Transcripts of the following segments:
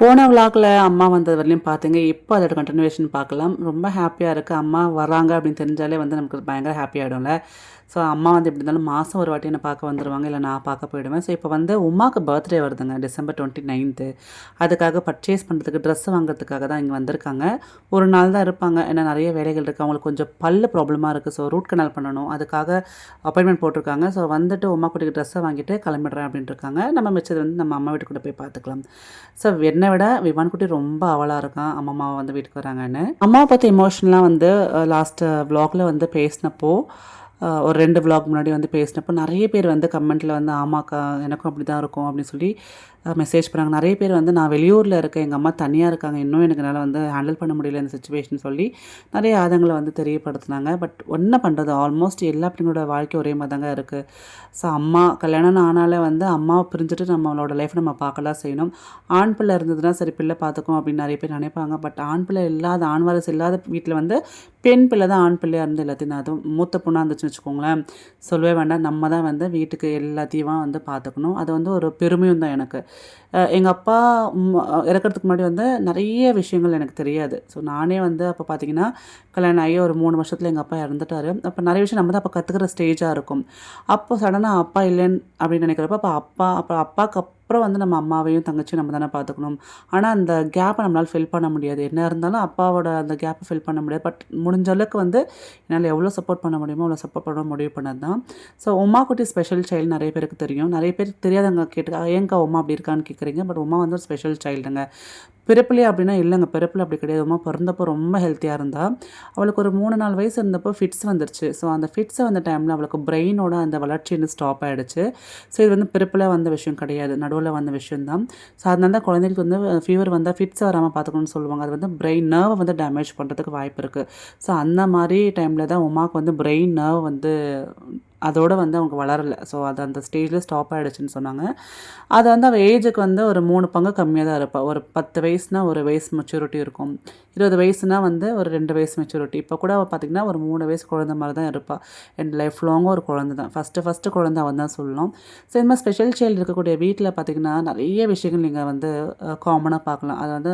போன விளாகில் அம்மா வந்தது வரலையும் பார்த்தீங்க இப்போ அதோட கண்டினியூஷன் பார்க்கலாம். ரொம்ப ஹாப்பியாக இருக்குது அம்மா வராங்க அப்படின்னு தெரிஞ்சாலே வந்து நமக்கு பயங்கர ஹாப்பி ஆகிடும்ல ஸோ அம்மா வந்து எப்படி இருந்தாலும் மாதம் ஒரு வாட்டி என்னை பார்க்க வந்துடுவாங்க இல்லை நான் பார்க்க போயிடுவேன். ஸோ இப்போ வந்து உமாவுக்கு பர்த்டே வருதுங்க டிசம்பர் டுவெண்ட்டி நைன்த்து அதுக்காக பர்ச்சேஸ் பண்ணுறதுக்கு ட்ரெஸ் வாங்குறதுக்காக தான் இங்கே வந்திருக்காங்க. ஒரு நாள் தான் இருப்பாங்க. ஏன்னா நிறைய வேலைகள் இருக்குது அவங்களுக்கு கொஞ்சம் பல்லு ப்ராப்ளமாக இருக்குது ஸோ ரூட் கனால் பண்ணணும். அதுக்காக அப்பாயின்மெண்ட் போட்டிருக்காங்க. ஸோ வந்துட்டு உமா குட்டிக்கு ட்ரெஸ்ஸை வாங்கிட்டு கிளம்பிடுறேன் அப்படின்ட்டு இருக்காங்க. நம்ம மிச்சது வந்து நம்ம அம்மா வீட்டுக்கு கூட போய் பார்த்துக்கலாம். ஸோ என்னை விட விவான் குட்டி ரொம்ப அவளாக இருக்கான். அம்மா அம்மாவை வந்து வீட்டுக்கு வராங்கன்னு. அம்மாவை பற்றி எமோஷனலாக வந்து லாஸ்ட் வ்ளாகில் வந்து பேசினப்போ ஒரு ரெண்டு vlog முன்னாடி வந்து பேசினப்போ நிறைய பேர் வந்து கமெண்ட்டில் வந்து ஆமாக்கா எனக்கும் அப்படி தான் இருக்கும் அப்படின்னு சொல்லி மெசேஜ் பண்ணாங்க. நிறைய பேர் வந்து நான் வெளியூரில் இருக்கேன் எங்கள் அம்மா தனியாக இருக்காங்க இன்னும் எனக்கு என்னால் வந்து ஹேண்டில் பண்ண முடியல இந்த சுச்சுவேஷன் சொல்லி நிறைய ஆதங்களை வந்து தெரியப்படுத்துனாங்க. பட் என்ன பண்ணுறது ஆல்மோஸ்ட் எல்லா பிள்ளைங்களோட வாழ்க்கை ஒரே மாதிரி தாங்க இருக்குது ஸோ அம்மா கல்யாணம் ஆனாலே வந்து அம்மாவை பிரிஞ்சுட்டு நம்மளோட லைஃப் நம்ம பார்க்கலாம் செய்யணும். ஆண் பிள்ளை இருந்ததுன்னா சரி பிள்ளை பார்த்துக்கும் அப்படின்னு நிறைய பேர் நினைப்பாங்க. பட் ஆண் பிள்ளை இல்லாத ஆண் வாரிசு இல்லாத வீட்டில் வந்து பெண் பிள்ளை தான் ஆண் பிள்ளையாக இருந்து எல்லாத்தையும் அதுவும் மூத்த பொண்ணாக இருந்துச்சு வச்சுக்கோங்களேன். சொல்லவே வேண்டாம். நம்ம தான் வந்து வீட்டுக்கு எல்லாத்தையும் வந்து பார்த்துக்கணும். அது வந்து ஒரு பெருமையும் தான் எனக்கு. எங்கள் அப்பா இறக்கிறதுக்கு இறக்கறதுக்கு முன்னாடி வந்து நிறைய விஷயங்கள் எனக்கு தெரியாது. ஸோ நானே வந்து அப்போ பார்த்தீங்கன்னா கல்யாணம் ஆகி ஒரு மூணு வருஷத்தில் எங்கள் அப்பா இறந்துட்டாரு. அப்போ நிறைய விஷயம் நம்ம தான் அப்போ கற்றுக்கிற ஸ்டேஜாக இருக்கும். அப்போ சடனாக அப்பா இல்லைன்னு அப்படின்னு நினைக்கிறப்ப அப்போ அப்பா அப்போ அப்பாவுக்கு அப்புறம் வந்து நம்ம அம்மாவையும் தங்கச்சியும் நம்ம தானே பார்த்துக்கணும் ஆனால் அந்த கேப்பை நம்மளால் ஃபில் பண்ண முடியாது. என்ன இருந்தாலும் அப்பாவோட அந்த கேப்பை ஃபில் பண்ண முடியாது. பட் முடிஞ்ச அளவுக்கு வந்து என்னால் எவ்வளோ சப்போர்ட் பண்ண முடியுமோ அவ்வளோ சப்போர்ட் பண்ண முடிவு பண்ணது தான் ஸோ உமா குட்டி ஸ்பெஷல் சைல்டு நிறைய பேருக்கு தெரியும். நிறைய பேருக்கு தெரியாதவங்க கேட்டு ஏங்கா உமா அப்படி இருக்கான்னு கேட்குறீங்க பட் உமா வந்து ஒரு ஸ்பெஷல் சைல்டுங்க பிறப்புலேயே அப்படின்னா இல்லைங்க. பிறப்பில் அப்படி கிடையாது. உமா பிறந்தப்போ ரொம்ப ஹெல்த்தியாக இருந்தா. அவளுக்கு ஒரு மூணு நாலு வயசு இருந்தப்போ ஃபிட்ஸ் வந்துருச்சு. ஸோ அந்த ஃபிட்ஸ் வந்த டைமில் அவளுக்கு பிரெயினோட அந்த வளர்ச்சி வந்து ஸ்டாப் ஆகிடுச்சு ஸோ இது வந்து பிறப்பில் வந்த விஷயம் கிடையாது. நடுவில் வந்த விஷயம் தான். ஸோ அதனால தான் குழந்தைக்கு வந்து ஃபீவர் வந்தால் ஃபிட்ஸ் வராமல் பார்த்துக்கணும்னு சொல்லுவாங்க. அது வந்து பிரெயின் நர்வை வந்து டேமேஜ் பண்ணுறதுக்கு வாய்ப்பு இருக்குது ஸோ அந்த மாதிரி டைமில் தான் உமாவுக்கு வந்து பிரெயின் நர்வ் வந்து அதோடு வந்து அவங்க வளரலை. ஸோ அது அந்த ஸ்டேஜில் ஸ்டாப் ஆகிடுச்சுன்னு சொன்னாங்க. அது வந்து அவள் ஏஜுக்கு வந்து ஒரு மூணு பங்கு கம்மியாக தான் இருப்பாள் ஒரு பத்து வயசுனா ஒரு வயசு மெச்சூரிட்டி இருக்கும். இருபது வயசுனா வந்து ஒரு ரெண்டு வயசு மெச்சூரிட்டி இப்போ கூட அவள் பார்த்திங்கன்னா ஒரு மூணு வயசு குழந்தை மாதிரி தான் இருப்பாள் என் லைஃப் லாங்கும் ஒரு குழந்தை தான். ஃபஸ்ட்டு ஃபஸ்ட்டு குழந்தை அவன் தான் சொல்லலாம் ஸோ இந்த மாதிரி ஸ்பெஷல் சைல்டு இருக்கக்கூடிய வீட்டில் பார்த்திங்கன்னா நிறைய விஷயங்கள் நீங்கள் வந்து காமனாக பார்க்கலாம் அது வந்து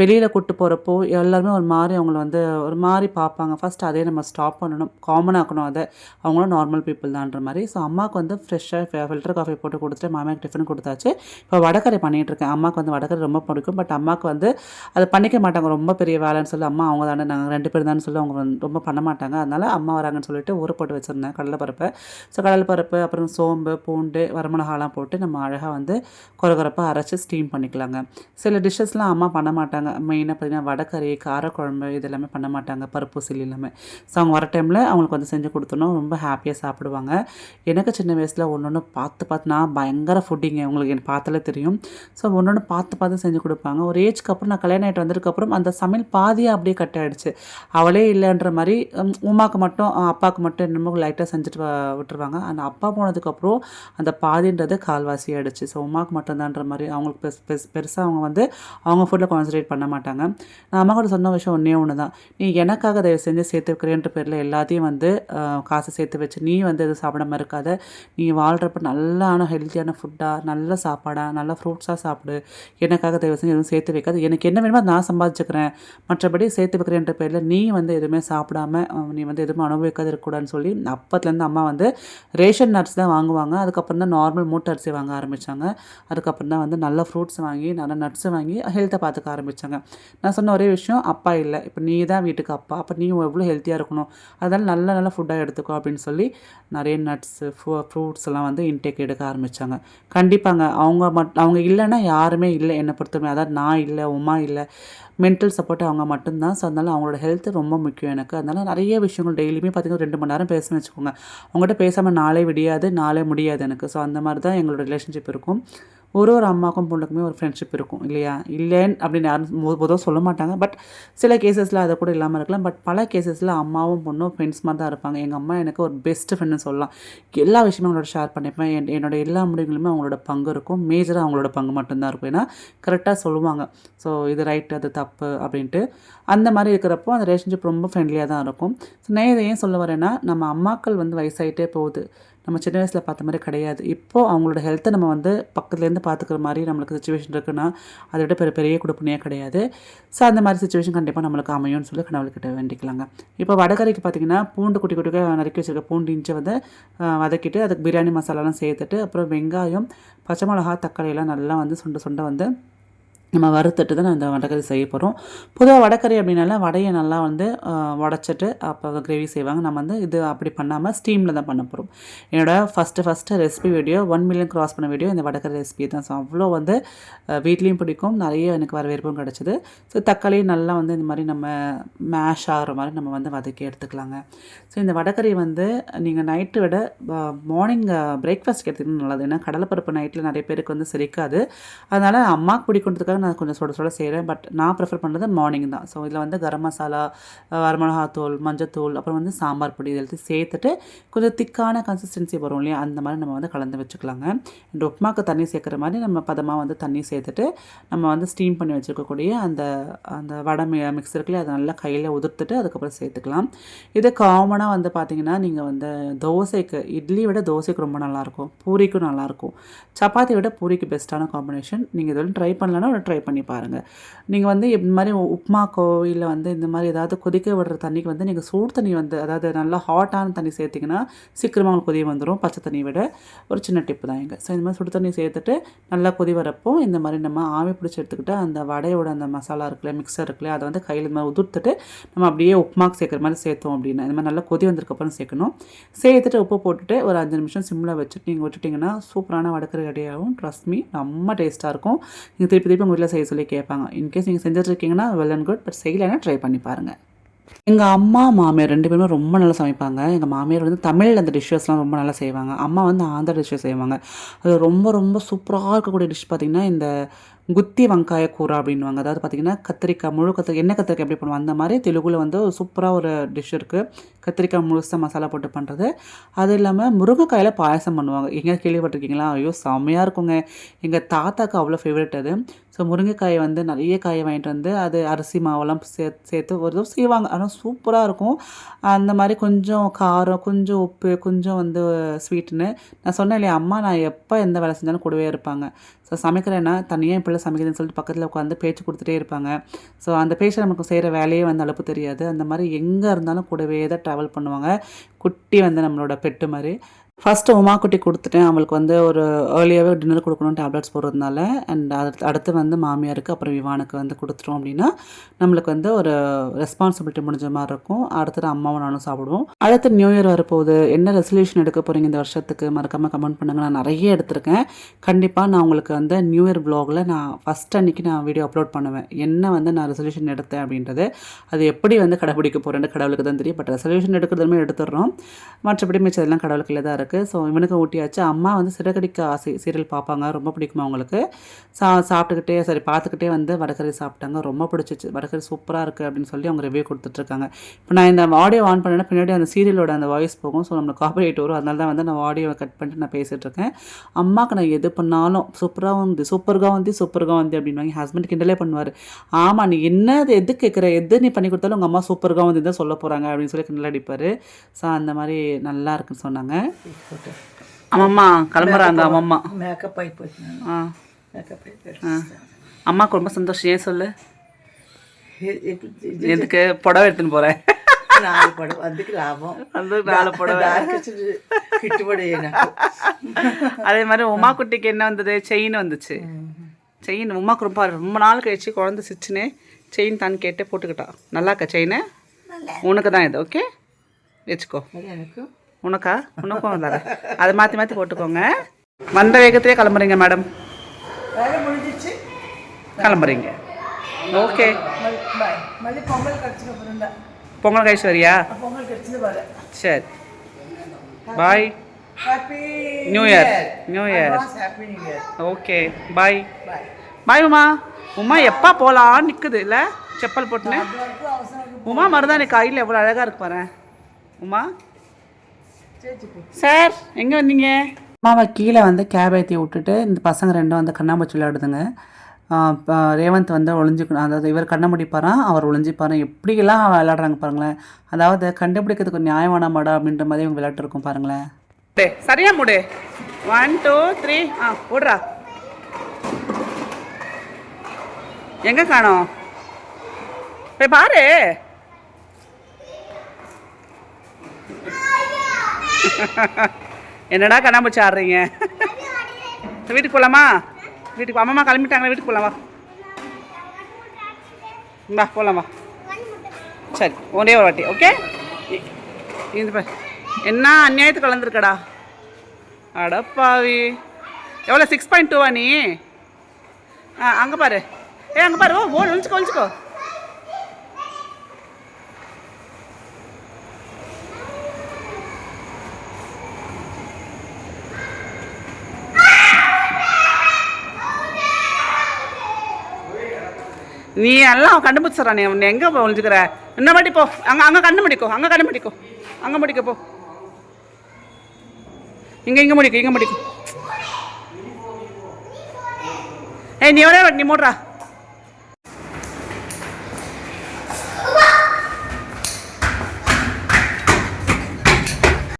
வெளியில் கூப்பிட்டு போகிறப்போ எல்லாருமே ஒரு மாதிரி அவங்கள வந்து ஒரு மாதிரி பார்ப்பாங்க. ஃபஸ்ட் அதே நம்ம ஸ்டாப் பண்ணணும். காமன் ஆக்கணும் அதை. அவங்களும் நார்மல் பீப்புள் தான்ற மாதிரி. ஸோ அம்மாவுக்கு வந்து ஃப்ரெஷ்ஷாக ஃபில்டர் காஃபி போட்டு கொடுத்துட்டு மாமியாக்கு டிஃபன் கொடுத்தாச்சு. இப்போ வடக்கரை பண்ணிகிட்டு இருக்கேன் அம்மாவுக்கு வந்து வடக்கரை ரொம்ப பிடிக்கும். பட் அம்மாவுக்கு வந்து அதை பண்ணிக்க மாட்டாங்க. ரொம்ப பெரிய வேலைன்னு சொல்லி அம்மா அவங்க தானே நாங்கள் ரெண்டு பேர் தான் சொல்லி அவங்க வந்து ரொம்ப பண்ண மாட்டாங்க. அதனால் அம்மா வராங்கன்னு சொல்லிட்டு ஊற போட்டு வச்சுருந்தேன். கடலைப்பருப்பை ஸோ கடலைப்பருப்பு அப்புறம் சோம்பு பூண்டு வரமிளகாலாம் போட்டு நம்ம அழகாக வந்து குறகுறப்பாக அரைச்சி ஸ்டீம் பண்ணிக்கலாங்க. சில டிஷ்ஷஸ்லாம் அம்மா பண்ண மாட்டாங்க. மெயினாக பார்த்தீங்கன்னா வடக்கறி காரக்குழம்பு இது எல்லாமே பண்ண மாட்டாங்க. பருப்பு சில்லி எல்லாமே. ஸோ அவங்க வர டைமில் அவங்களுக்கு வந்து செஞ்சு கொடுத்தோன்னா ரொம்ப ஹாப்பியாக சாப்பிடுவாங்க எனக்கு சின்ன வயசில் ஒன்று ஒன்று பார்த்து பார்த்து நான் பயங்கர ஃபுட்டிங்க உங்களுக்கு எனக்கு பார்த்தாலே தெரியும். ஸோ ஒன்று ஒன்று பார்த்து பார்த்து செஞ்சு கொடுப்பாங்க. ஒரு ஏஜ்க்கு அப்புறம் நான் கல்யாணம் ஆகிட்டு வந்ததுக்கப்புறம் அந்த சமையல் பாதியாக அப்படியே கட் ஆயிடுச்சு. அவளே இல்லைன்ற மாதிரி உமாவுக்கு மட்டும் அப்பாவுக்கு மட்டும் என்னமோ லைட்டாக செஞ்சுட்டு விட்டுருவாங்க. ஆனால் அப்பா போனதுக்கப்புறம் அந்த பாதின்றது கால்வாசி ஆகிடுச்சு ஸோ உமாவுக்கு மட்டும்தான்ற மாதிரி அவங்களுக்கு பெஸ் பெஸ் பெருசாக அவங்க வந்து அவங்க ஃபுட்டில் கான்சன்ட்ரேட் பண்ண மாட்டாங்க. நான் அம்மா கூட சொன்ன விஷயம் ஒன்றே ஒன்று தான் நீ எனக்காக தயவு செஞ்சு சேர்த்து வைக்கிறேன்ற பேரில் எல்லாத்தையும் வந்து காசு சேர்த்து வச்சு நீ வந்து எதுவும் சாப்பிடாம இருக்காத. நீ வாழ்கிறப்ப நல்லான ஹெல்த்தியான ஃபுட்டாக நல்ல சாப்பாடாக நல்ல ஃப்ரூட்ஸாக சாப்பிடு. எனக்காக தயவு செஞ்சு எதுவும் சேர்த்து வைக்காது. எனக்கு என்ன வேணுமோ நான் சம்பாதிச்சுக்கிறேன். மற்றபடி சேர்த்து வைக்கிறேன்ற பேரில் நீ வந்து எதுவுமே சாப்பிடாம நீ வந்து எதுவுமே அனுபவிக்காத இருக்கக்கூடாதுன்னு சொல்லி அப்பத்துலேருந்து அம்மா வந்து ரேஷன் நட்ஸ் தான் வாங்குவாங்க. அதுக்கப்புறம் தான் நார்மல் மூட்டை அரிசி வாங்க ஆரம்பித்தாங்க அதுக்கப்புறம் தான் வந்து நல்ல ஃப்ரூட்ஸ் வாங்கி நல்ல நட்ஸு வாங்கி ஹெல்த்தை பார்த்துக்க ஆரம்பித்தாங்க நான் சொன்ன ஒரே விஷயம் அப்பா இல்லை. இப்போ நீ தான் வீட்டுக்கு அப்பா. அப்போ நீ எவ்வளோ ஹெல்த்தியாக இருக்கணும். அதனால் நல்ல நல்ல ஃபுட்டாக எடுத்துக்கோ அப்படின்னு சொல்லி நிறைய நட்ஸு ஃப்ரூட்ஸ் எல்லாம் வந்து இன்டேக் எடுக்க ஆரம்பித்தாங்க கண்டிப்பாங்க அவங்க மட் அவங்க இல்லைன்னா யாருமே இல்லை என்னை பொறுத்தவரை. அதாவது நான் இல்லை உமா இல்லை. மென்டல் சப்போர்ட் அவங்க மட்டும்தான். ஸோ அதனால் அவங்களோட ஹெல்த் ரொம்ப முக்கியம் எனக்கு. அதனால் நிறைய விஷயங்கள் டெய்லியுமே பார்த்திங்கன்னா ரெண்டு மணி நேரம் பேசணும்னு வச்சுக்கோங்க. அவங்ககிட்ட பேசாமல் நாளே விடியாது நாளே முடியாது எனக்கு. ஸோ அந்த மாதிரி தான் எங்களோட ரிலேஷன்ஷிப் இருக்கும். ஒரு ஒரு அம்மாக்கும் பொண்ணுக்குமே ஒரு ஃப்ரெண்ட்ஷிப் இருக்கும் இல்லையா? இல்லைன்னு அப்படின்னு யாரும் பொதுவாக சொல்ல மாட்டாங்க. பட் சில கேசஸில் அதை கூட இல்லாமல் இருக்கலாம். பட் பல கேசஸில் அம்மாவும் பொண்ணும் ஃப்ரெண்ட்ஸ் மாதிரி தான் இருப்பாங்க. எங்கள் அம்மா எனக்கு ஒரு பெஸ்ட் ஃப்ரெண்டுன்னு சொல்லலாம். எல்லா விஷயமும் அவங்களோட ஷேர் பண்ணிப்பேன். என் என்னோட எல்லா முடிவுகளுமே அவங்களோட பங்கு இருக்கும். மேஜராக அவங்களோட பங்கு மட்டும்தான் இருக்கும். ஏன்னா கரெக்டாக சொல்லுவாங்க. ஸோ இது ரைட் அது தப்பு அப்படின்ட்டு. அந்த மாதிரி இருக்கிறப்போ அந்த ரிலேஷன்ஷிப் ரொம்ப ஃப்ரெண்ட்லியாக தான் இருக்கும். ஸோ நான் இதை ஏன் சொல்ல வரேன்னா நம்ம அம்மாக்கள் வந்து வயசாயிட்டே போகுது. நம்ம சின்ன வயசில் பார்த்த மாதிரி கிடையாது. இப்போது அவங்களோட ஹெல்த்தை நம்ம வந்து பக்கத்துலேருந்து பார்த்துக்கிற மாதிரி நம்மளுக்கு சுச்சுவேஷன் இருக்குன்னா அதை விட பெரிய பெரிய கொடுப்புனையே கிடையாது. ஸோ அந்த மாதிரி சுச்சுவேஷன் கண்டிப்பாக நம்மளுக்கு அமையும்னு சொல்லி கடவுள்கிட்ட வேண்டிக்கலாங்க. இப்போ வடகரைக்கு பார்த்தீங்கன்னா பூண்டு குட்டி குட்டிக்க நறுக்கி வச்சிருக்க பூண்டு இன்ச்சை வந்து வதக்கிட்டு அதுக்கு பிரியாணி மசாலாலாம் சேர்த்துட்டு அப்புறம் வெங்காயம் பச்சை மிளகா தக்காளி எல்லாம் நல்லா வந்து சுண்ட சுண்ட வந்து நம்ம வறுத்துட்டு தான் அந்த வடகறி செய்ய போகிறோம் பொதுவாக வடகறி அப்படின்னால வடையை நல்லா வந்து உடச்சிட்டு அப்போ கிரேவி செய்வாங்க. நம்ம வந்து இது அப்படி பண்ணாமல் ஸ்டீமில் தான் பண்ண போகிறோம் என்னோடய first first recipe video one million cross பண்ண வீடியோ இந்த வடகறி ரெசிபி தான். ஸோ அவ்வளோ வந்து வீட்லேயும் பிடிக்கும். நிறைய எனக்கு வரவேற்பும் கிடச்சிது. ஸோ தக்காளி நல்லா வந்து இந்த மாதிரி நம்ம மேஷ் ஆகிற மாதிரி நம்ம வந்து வதக்கி எடுத்துக்கலாங்க. ஸோ இந்த வடகறி வந்து நீங்கள் நைட்டு விட மார்னிங் பிரேக்ஃபாஸ்ட் எடுத்துக்கணும் நல்லது. ஏன்னா கடலைப்பருப்பு நைட்டில் நிறைய பேருக்கு வந்து செரிக்காது. அதனால் அம்மாவுக்கு பிடிக்கிறதுக்காக நான் கொஞ்சம் சுட சுட செய்கிறேன் பட் நான் ப்ரிஃபர் பண்ணுறது மார்னிங் தான். ஸோ இதில் வந்து கரம் மசாலா வரமிளகாத்தூள் மஞ்சத்தூள் அப்புறம் வந்து சாம்பார் பொடி இதெல்லாம் சேர்த்துட்டு கொஞ்சம் திக்கான கன்சிஸ்டன்சி வரும் இல்லையா? அந்த மாதிரி நம்ம வந்து கலந்து வச்சுக்கலாங்க. இந்த உப்புமாக்கு தண்ணி சேர்க்குற மாதிரி நம்ம பதமாக வந்து தண்ணி சேர்த்துட்டு நம்ம வந்து ஸ்டீம் பண்ணி வச்சுருக்கக்கூடிய அந்த அந்த வடை மிக்ஸ் இருக்குல்லையா? அதை நல்லா கையில் உதிர்த்துட்டு அதுக்கப்புறம் சேர்த்துக்கலாம். இது காமனாக வந்து பார்த்திங்கன்னா நீங்கள் வந்து தோசைக்கு இட்லி விட தோசைக்கு ரொம்ப நல்லாயிருக்கும் பூரிக்கும் நல்லாயிருக்கும் சப்பாத்தி விட பூரிக்கு பெஸ்ட்டான காம்பினேஷன் நீங்கள் இது ட்ரை பண்ணலன்னா ட்ரை பண்ணி பாருங்கள் நீங்கள் வந்து இந்த மாதிரி உப்புமாக்கோ இல்லை வந்து இந்த மாதிரி ஏதாவது கொதிக்க விடுற தண்ணிக்கு வந்து நீங்கள் சூடு தண்ணி வந்து அதாவது நல்லா ஹாட்டான தண்ணி சேர்த்திங்கன்னா சீக்கிரமாக உங்களுக்கு கொதி வந்துடும் பச்சை தண்ணியை விட. ஒரு சின்ன டிப்பு தான் இங்கே ஸோ இந்த மாதிரி சுடு தண்ணி சேர்த்துட்டு நல்லா கொதி வரப்போ இந்த மாதிரி நம்ம ஆவி பிடிச்சி எடுத்துக்கிட்டு அந்த வடையோட அந்த மசாலா இருக்குல்ல மிக்சர் இருக்குல்ல அதை வந்து கையில் இந்த மாதிரி உதிர்த்துட்டு நம்ம அப்படியே உப்புமாக்கு சேர்க்குற மாதிரி சேர்த்தோம் அப்படின்னா இந்த மாதிரி நல்லா கொதி வந்ததுக்கப்புறம் சேர்க்கணும். சேர்த்துட்டு உப்பு போட்டுட்டு ஒரு அஞ்சு நிமிஷம் சிம்மில் வச்சுட்டு நீங்கள் விட்டுட்டிங்கன்னா சூப்பரான வடக்கறி ரெடி ஆகும் ட்ரஸ்ட் மீ ரொம்ப டேஸ்ட்டாக இருக்கும். நீங்கள் திருப்பி திருப்பி உங்கள் வீட்டில் செய்ய சொல்லி கேட்பாங்க. இன்கேஸ் நீங்கள் செஞ்சுட்ருக்கீங்கன்னா வெல் அண்ட் குட் பட் செய்யலைன்னா ட்ரை பண்ணி பாருங்கள் எங்கள் அம்மா மாமியார் ரெண்டு பேருமே ரொம்ப நல்லா சமைப்பாங்க. எங்கள் மாமியார் வந்து தமிழில் அந்த டிஷ்ஷஸ்லாம் ரொம்ப நல்லா செய்வாங்க. அம்மா வந்து ஆந்திரா டிஷ்ஷஸ் செய்வாங்க. அது ரொம்ப ரொம்ப சூப்பராக இருக்கக்கூடிய டிஷ் பார்த்திங்கன்னா இந்த குத்தி வெங்காய கூரை அப்படின்வாங்க அதாவது பார்த்திங்கன்னா கத்திரிக்காய் முழு கத்திரிக்காய் என்ன கத்திரிக்காய் எப்படி பண்ணுவோம் அந்த மாதிரி தெலுங்குல வந்து சூப்பராக ஒரு டிஷ் இருக்குது கத்திரிக்காய் முழுசாக மசாலா போட்டு பண்ணுறது அது இல்லாமல் முருங்கைக்காயில் பாயசம் பண்ணுவாங்க. எங்கேயாவது கேள்விப்பட்டிருக்கீங்களா? ஐயோ செம்மையாக இருக்குங்க. எங்கள் தாத்தாக்கு அவ்வளோ ஃபேவரட் அது. ஸோ முருங்கைக்காயை வந்து நிறைய காயை வாங்கிட்டு வந்து அது அரிசி மாவெல்லாம் சே சேர்த்து ஒரு தடவை செய்வாங்க. ஆனால் சூப்பராக இருக்கும். அந்த மாதிரி கொஞ்சம் காரம் கொஞ்சம் உப்பு கொஞ்சம் வந்து ஸ்வீட்டுன்னு நான் சொன்னேன் இல்லையா? அம்மா நான் எப்போ எந்த வேலை செஞ்சாலும் கூடவே இருப்பாங்க. ஸோ சமைக்கிறேன்னா தனியாக இப்படிலாம் சமைக்கிறதுன்னு சொல்லிட்டு பக்கத்தில் உட்காந்து பேச்சு கொடுத்துட்டே இருப்பாங்க. ஸோ அந்த பேச்சு நமக்கு செய்கிற வேலையே வந்து அளப்பு தெரியாது. அந்த மாதிரி எங்கே இருந்தாலும் கூடவே தான் ட்ராவல் பண்ணுவாங்க. குட்டி வந்து நம்மளோட பெட்டு மாதிரி. ஃபஸ்ட்டு உமா குட்டி கொடுத்துட்டேன். அவளுக்கு வந்து ஒரு ஏர்லியாகவே டின்னர் கொடுக்கணும் டேப்லெட்ஸ் போடுறதுனால. அண்ட் அடுத்து அடுத்து வந்து மாமியாருக்கு அப்புறம் விவானுக்கு வந்து கொடுத்துட்டோம் அப்படின்னா நம்மளுக்கு வந்து ஒரு ரெஸ்பான்சிபிலிட்டி முடிஞ்ச மாதிரி இருக்கும். அடுத்தது அம்மாவும் நானும் சாப்பிடுவோம். அடுத்து நியூ இயர் வரப்போகுது. என்ன ரெசல்யூஷன் எடுக்க போகிறீங்க இந்த வருஷத்துக்கு? மறக்காமல் கமெண்ட் பண்ணுங்க. நான் நிறைய எடுத்திருக்கேன். கண்டிப்பாக நான் உங்களுக்கு வந்து நியூ இயர் ப்ளாகில் நான் ஃபஸ்ட் அன்னைக்கு நான் வீடியோ அப்லோட் பண்ணுவேன். என்ன வந்து நான் ரெசல்யூஷன் எடுத்தேன் அப்படின்றது அது எப்படி வந்து கடைபிடிக்க போகிறேன்னு கடவுளுக்கு தான் தெரியும். பட் ரெசல்யூஷன் எடுக்கிறதுமே எடுத்துடுறோம். மற்றபடி மிச்சதெல்லாம் கடவுள் கையில் தான் இருக்குது. ஸோ இவனுக்கு ஊட்டியாச்சு. அம்மா வந்து சிறகடிக்க ஆசை. சீரியல் பார்ப்பாங்க. ரொம்ப பிடிக்குமா அவங்களுக்கு? சா சாப்பிட்டுக்கிட்டே சரி பார்த்துக்கிட்டே வந்து வடகறி சாப்பிட்டாங்க. ரொம்ப பிடிச்சிச்சு. வடகரி சூப்பராக இருக்குது அப்படின்னு சொல்லி அவங்க ரிவ்யூ கொடுத்துட்ருக்காங்க. இப்போ நான் இந்த ஆடியோ ஆன் பண்ணேன்னா பின்னாடி அந்த சீரியலோட அந்த வாய்ஸ் போகும். ஸோ நம்மளுக்கு காப்பரேட் வரும். அதனால தான் வந்து நான் ஆடியோ கட் பண்ணிட்டு நான் பேசிகிட்டு இருக்கேன் அம்மாவுக்கு நான் எது பண்ணாலும் சூப்பராக வந்து சூப்பர்காக வந்து சூப்பர்காக வந்து அப்படின்னு வாங்கி ஹஸ்பண்ட் கிண்டலே பண்ணுவார். ஆமாம் நீ என்ன எது கேட்குற எது நீ பண்ணி கொடுத்தாலும் உங்கள் அம்மா சூப்பர்காக வந்து தான் சொல்ல போகிறாங்க அப்படின்னு சொல்லி கிண்டல் அடிப்பார். ஸோ அந்த அந்த மாதிரி நல்லா இருக்குன்னு சொன்னாங்க. அம்மம்மா கிளம்புறாங்க அம்மம்மா. மேக்கப் ஆகி போயிட்டு ஆ. மேக்கப் ஆகி அம்மாவுக்கு ரொம்ப சந்தோஷம். ஏன் சொல்லு? எதுக்கு? புடவை எடுத்துன்னு போகிறேன் நாலு படம் அதுக்கு லாபம். அந்த நாலு படம் அதே மாதிரி உமா குட்டிக்கு என்ன வந்தது? செயின் வந்துச்சு. செயின் உமாக்கு ரொம்ப ரொம்ப நாள் கழிச்சு குழந்தை சிச்சுன்னு செயின் தான் கேட்டு போட்டுக்கிட்டான் நல்லா இருக்கா. செயின் உனக்கு தான் இது ஓகே வச்சுக்கோ. உனக்கா? உனக்கும் தர அதை மாற்றி மாற்றி போட்டுக்கோங்க. வந்த வேகத்திலே கிளம்புறீங்க மேடம். கிளம்புறீங்க. ஓகே. பொங்கல் கழிச்சு வரியா? சரி. Bye new year new year okay bye bye Uma Uma எப்போ போகலான்னு நிற்குது இல்லை? செப்பல் போட்டுன்னு. உமா மருதானி கையில் எவ்வளோ அழகாக இருக்கு பாரு. உமா? சார் எங்கே வந்தீங்க? மாமா கீழே வந்து கேப் ஏற்றி விட்டுட்டு இந்த பசங்க ரெண்டும் வந்து கண்ணாமூச்சி விளையாடுதுங்க. ரேவந்த் வந்து ஒளிஞ்சுக்கணும். அதாவது இவர் கண்ணை முடிப்பாரான் அவர் ஒளிஞ்சிப்பாரான் எப்படிலாம் விளையாடுறாங்க பாருங்களேன். அதாவது கண்டுபிடிக்கிறதுக்கு நியாயமான மாடா அப்படின்ற மாதிரி இவங்க விளையாட்டு இருக்கும் பாருங்களேன் சரியா முடு. ஒன் டூ த்ரீ ஆ ஓடுறா. எங்கே காணோம்? போய் பாரு. என்னடா கண்ணாமூச்சி ஆடுறீங்க? வீட்டுக்கு போகலாமா வீட்டுக்கு அம்மா கிளம்பிட்டாங்களா வீட்டுக்கு போகலாம் வா. வா போகலாம் வா. சரி ஒரே ஒரு வாட்டி ஓகே இது பாரு. என்ன அநியாயத்து கலந்துருக்கடா? அடப்பாவி எவ்வளோ சிக்ஸ் பாயிண்ட் டூவா நீ? ஆ அங்கே பாரு. ஏ அங்கே பாரு ஓ ஓ ஒழிச்சுக்கோ ஒழிச்சுக்கோ நீ எல்லாம் கண்டுபிடிச்சிடறா நீ உன்னை எங்கே போய் ஒழிஞ்சுக்கிற என்ன மாட்டி போ. அங்கே அங்கே கண்ணு முடிக்கோ அங்கே கண்ணு முடிக்கோ. அங்கே முடிக்க போ. இங்கே இங்கே முடிக்கும் இங்கே முடிக்கும் ஏய் நீ எவ்வளோ வாட்டி நீ மூடுறா?